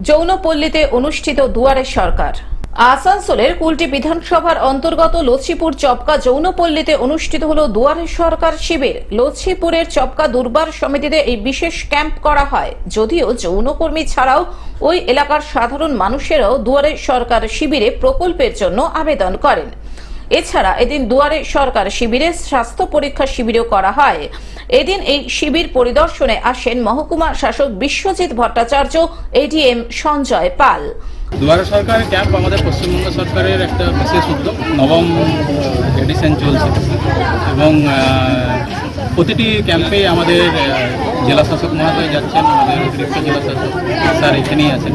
যৌনপল্লীতে অনুষ্ঠিত দুয়ারে সরকার। আসানসোলের কুলটি বিধানসভার অন্তর্গত লচ্ছিপুর চপকা যৌনপল্লীতে অনুষ্ঠিত হল দুয়ারে সরকার শিবির। লচ্ছিপুরের চপকা দুর্বার সমিতিতে এই বিশেষ ক্যাম্প করা হয়। যদিও যৌনকর্মী ছাড়াও ওই এলাকার সাধারণ মানুষেরাও দুয়ারে সরকার শিবিরে প্রকল্পের জন্য আবেদন করেন। এছাড়া এদিন দুয়ারে সরকার শিবিরে স্বাস্থ্য পরীক্ষা শিবিরও করা হয়। এদিন এই শিবির পরিদর্শনে আসেন মহকুমা শাসক বিশ্বজিৎ ভট্টাচার্য, এডিএম সঞ্জয় পাল। দুয়ারে সরকারের ক্যাম্প আমাদের পশ্চিমবঙ্গ সরকারের একটা বিশেষ উদ্যোগ। নবম এডিশন চলছে। এবং প্রতিটি ক্যাম্পে আমাদের জেলা শাসক মহোদয় যাচ্ছেন, আমাদের অতিরিক্ত জেলা শাসক স্যার এখানেই আছেন।